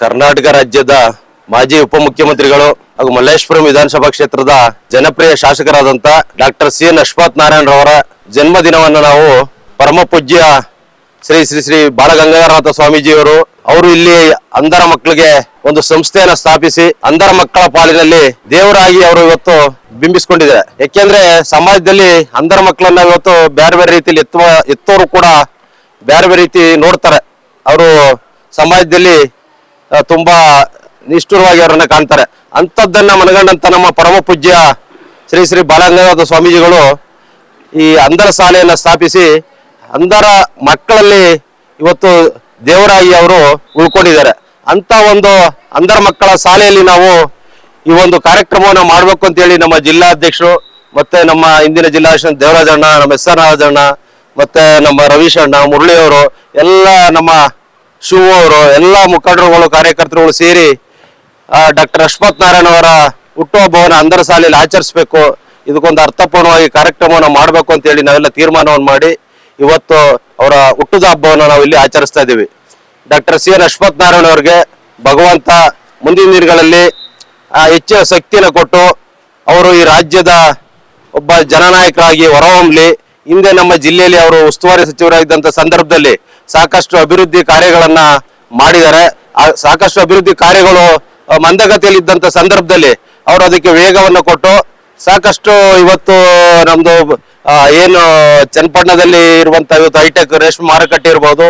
ಕರ್ನಾಟಕ ರಾಜ್ಯದ ಮಾಜಿ ಉಪಮುಖ್ಯಮಂತ್ರಿಗಳು ಹಾಗೂ ಮಲ್ಲೇಶ್ವರಂ ವಿಧಾನಸಭಾ ಕ್ಷೇತ್ರದ ಜನಪ್ರಿಯ ಶಾಸಕರಾದಂತ doctor C N Ashwath Narayana ರವರ ಜನ್ಮದಿನವನ್ನು ನಾವು ಪರಮ ಪೂಜ್ಯ ಶ್ರೀ ಶ್ರೀ ಶ್ರೀ ಬಾಲಗಂಗಾಧರನಾಥ ಸ್ವಾಮೀಜಿಯವರು, ಅವರು ಇಲ್ಲಿ ಅಂಧರ ಮಕ್ಕಳಿಗೆ ಒಂದು ಸಂಸ್ಥೆಯನ್ನ ಸ್ಥಾಪಿಸಿ ಅಂಧರ ಮಕ್ಕಳ ಪಾಲಿನಲ್ಲಿ ದೇವರಾಗಿ ಅವರು ಇವತ್ತು ಬಿಂಬಿಸಿಕೊಂಡಿದ್ದಾರೆ. ಯಾಕೆಂದ್ರೆ ಸಮಾಜದಲ್ಲಿ ಅಂಧರ ಮಕ್ಕಳನ್ನ ಇವತ್ತು ಬೇರೆ ಬೇರೆ ರೀತಿಯಲ್ಲಿ ಎತ್ತುವ, ಎತ್ತೋರು ಕೂಡ ಬೇರೆ ಬೇರೆ ರೀತಿ ನೋಡ್ತಾರೆ. ಅವರು ಸಮಾಜದಲ್ಲಿ ತುಂಬಾ ನಿಷ್ಠುರವಾಗಿ ಅವರನ್ನ ಕಾಣ್ತಾರೆ. ಅಂಥದ್ದನ್ನ ಮನಗಂಡಂತ ನಮ್ಮ ಪರಮ ಪೂಜ್ಯ ಶ್ರೀ ಶ್ರೀ ಬಾಲಗಂಗಾಧರ ಸ್ವಾಮೀಜಿಗಳು ಈ ಅಂಧರ ಶಾಲೆಯನ್ನ ಸ್ಥಾಪಿಸಿ ಅಂಧರ ಮಕ್ಕಳಲ್ಲಿ ಇವತ್ತು ದೇವರಾಯಿ ಅವರು ಉಳ್ಕೊಂಡಿದ್ದಾರೆ. ಅಂತ ಒಂದು ಅಂಧರ ಮಕ್ಕಳ ಶಾಲೆಯಲ್ಲಿ ನಾವು ಈ ಒಂದು ಕಾರ್ಯಕ್ರಮವನ್ನು ಮಾಡಬೇಕು ಅಂತೇಳಿ ನಮ್ಮ ಜಿಲ್ಲಾಧ್ಯಕ್ಷರು ಮತ್ತೆ ನಮ್ಮ ಇಂದಿನ ಜಿಲ್ಲಾಧ್ಯಕ್ಷ ದೇವರಾಜಣ್ಣ ನಮ್ಮ ಎಸ್ ಆರ್ ರಾಜಣ್ಣ ಮತ್ತೆ ನಮ್ಮ ರವೀಶ್ ಅಣ್ಣ, ಮುರಳಿ ಅವರು, ಎಲ್ಲ ನಮ್ಮ ಶಿವ ಎಲ್ಲ ಮುಖಂಡರುಗಳು, ಕಾರ್ಯಕರ್ತರುಗಳು ಸೇರಿ ಡಾಕ್ಟರ್ ಅಶ್ವಥ್ ನಾರಾಯಣ ಅವರ ಹುಟ್ಟುಹಬ್ಬವನ್ನು ಅಂಧರ ಸಾಲಿಯಲ್ಲಿ ಆಚರಿಸಬೇಕು. ಇದಕ್ಕೊಂದು ಅರ್ಥಪೂರ್ಣವಾಗಿ ಕಾರ್ಯಕ್ರಮವನ್ನು ಮಾಡಬೇಕು ಅಂತ ಹೇಳಿ ನಾವೆಲ್ಲ ತೀರ್ಮಾನವನ್ನು ಮಾಡಿ ಇವತ್ತು ಅವರ ಹುಟ್ಟುದ ಹಬ್ಬವನ್ನು ನಾವು ಇಲ್ಲಿ ಆಚರಿಸ್ತಾ ಇದ್ದೀವಿ. Doctor C N Ashwath Narayana ಅವರಿಗೆ ಭಗವಂತ ಮುಂದಿನ ದಿನಗಳಲ್ಲಿ ಹೆಚ್ಚಿನ ಶಕ್ತಿಯನ್ನು ಕೊಟ್ಟು ಅವರು ಈ ರಾಜ್ಯದ ಒಬ್ಬ ಜನನಾಯಕರಾಗಿ ಹೊರಹೊಮ್ಮಲಿ ಹಿಂದೆ ನಮ್ಮ ಜಿಲ್ಲೆಯಲ್ಲಿ ಅವರು ಉಸ್ತುವಾರಿ ಸಚಿವರಾಗಿದ್ದಂತ ಸಂದರ್ಭದಲ್ಲಿ ಸಾಕಷ್ಟು ಅಭಿವೃದ್ಧಿ ಕಾರ್ಯಗಳನ್ನ ಮಾಡಿದ್ದಾರೆ. ಸಾಕಷ್ಟು ಅಭಿವೃದ್ಧಿ ಕಾರ್ಯಗಳು ಮಂದಗತಿಯಲ್ಲಿ ಇದ್ದಂಥ ಸಂದರ್ಭದಲ್ಲಿ ಅವರು ಅದಕ್ಕೆ ವೇಗವನ್ನು ಕೊಟ್ಟು ಸಾಕಷ್ಟು ಇವತ್ತು ನಮ್ದು ಏನು ಚನ್ನಪಟ್ಟಣದಲ್ಲಿ ಇರುವಂತ ಇವತ್ತು ಹೈಟೆಕ್ ರೇಷ್ಮೆ ಮಾರುಕಟ್ಟೆ ಇರ್ಬೋದು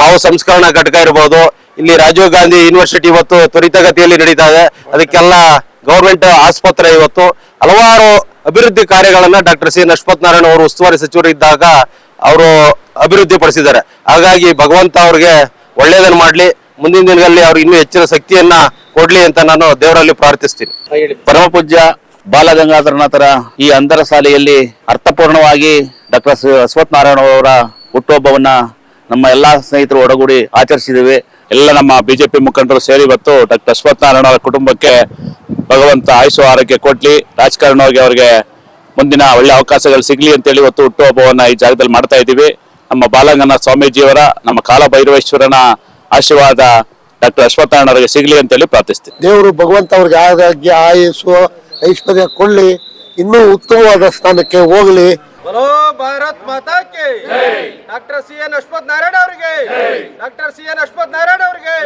ಮಾವು ಸಂಸ್ಕರಣಾ ಘಟಕ ಇರ್ಬೋದು, ಇಲ್ಲಿ ರಾಜೀವ್ ಗಾಂಧಿ ಯೂನಿವರ್ಸಿಟಿ ಇವತ್ತು ತ್ವರಿತಗತಿಯಲ್ಲಿ ನಡೀತಾ ಇದೆ. ಅದಕ್ಕೆಲ್ಲ ಗೌರ್ಮೆಂಟ್ ಆಸ್ಪತ್ರೆ ಇವತ್ತು ಹಲವಾರು ಅಭಿವೃದ್ಧಿ ಕಾರ್ಯಗಳನ್ನ ಡಾಕ್ಟರ್ ಸಿ ಅಶ್ವಥ್ ನಾರಾಯಣ ಅವರು ಉಸ್ತುವಾರಿ ಸಚಿವರು ಇದ್ದಾಗ ಅವರು ಅಭಿವೃದ್ಧಿ ಪಡಿಸಿದ್ದಾರೆ ಹಾಗಾಗಿ ಭಗವಂತ ಅವ್ರಿಗೆ ಒಳ್ಳೆಯದನ್ನು ಮಾಡ್ಲಿ, ಮುಂದಿನ ದಿನಗಳಲ್ಲಿ ಅವ್ರಿಗೆ ಇನ್ನೂ ಹೆಚ್ಚಿನ ಶಕ್ತಿಯನ್ನ ಕೊಡ್ಲಿ ಅಂತ ನಾನು ದೇವರಲ್ಲಿ ಪ್ರಾರ್ಥಿಸ್ತೀನಿ. ಪರಮ ಪೂಜ್ಯ ಬಾಲಗಂಗಾಧರನಾಥರ ಈ ಅಂಧರ ಶಾಲೆಯಲ್ಲಿ ಅರ್ಥಪೂರ್ಣವಾಗಿ ಡಾಕ್ಟರ್ ಅಶ್ವಥ್ ನಾರಾಯಣ ಅವರ ಹುಟ್ಟುಹಬ್ಬವನ್ನ ನಮ್ಮ ಎಲ್ಲಾ ಸ್ನೇಹಿತರು ಒಡಗೂಡಿ ಆಚರಿಸಿದ್ದೀವಿ ಎಲ್ಲ ನಮ್ಮ ಬಿಜೆಪಿ ಮುಖಂಡರು ಸೇರಿ ಇವತ್ತು ಡಾಕ್ಟರ್ ಅಶ್ವಥ್ ನಾರಾಯಣ ಅವರ ಕುಟುಂಬಕ್ಕೆ ಭಗವಂತ ಆಯುಷು ಆರೋಗ್ಯ ಕೊಡ್ಲಿ. ರಾಜಕಾರಣವಾಗಿ ಅವರಿಗೆ ಮುಂದಿನ ಒಳ್ಳೆ ಅವಕಾಶಗಳು ಸಿಗ್ಲಿ ಅಂತೇಳಿ ಇವತ್ತು ಹುಟ್ಟುಹಬ್ಬವನ್ನು ಈ ಜಾಗದಲ್ಲಿ ಮಾಡ್ತಾ ಇದ್ದೀವಿ. ನಮ್ಮ ಬಾಲಂಗನ ಸ್ವಾಮೀಜಿಯವರ, ನಮ್ಮ ಕಾಲಭೈರವೇಶ್ವರನ ಆಶೀರ್ವಾದ ಡಾಕ್ಟರ್ ಅಶ್ವತ್ಥನಾರಾಯಣ ಅವರಿಗೆ ಸಿಗ್ಲಿ ಅಂತೇಳಿ ಪ್ರಾರ್ಥಿಸ್ತೀವಿ. ದೇವರು ಭಗವಂತ ಅವ್ರಿಗೆ ಆರೋಗ್ಯ ಆಯುಸ್ಸು ಐಶ್ವರ್ಯ ಕೊಡ್ಲಿ. ಇನ್ನೂ ಉತ್ತಮವಾದ ಸ್ಥಾನಕ್ಕೆ ಹೋಗ್ಲಿ. Hello Bharat ಮಾತಾಕ್ಕೆ doctor C N Ashwath Narayana ಅವರಿಗೆ doctor C N Ashwath Narayana ಅವರಿಗೆ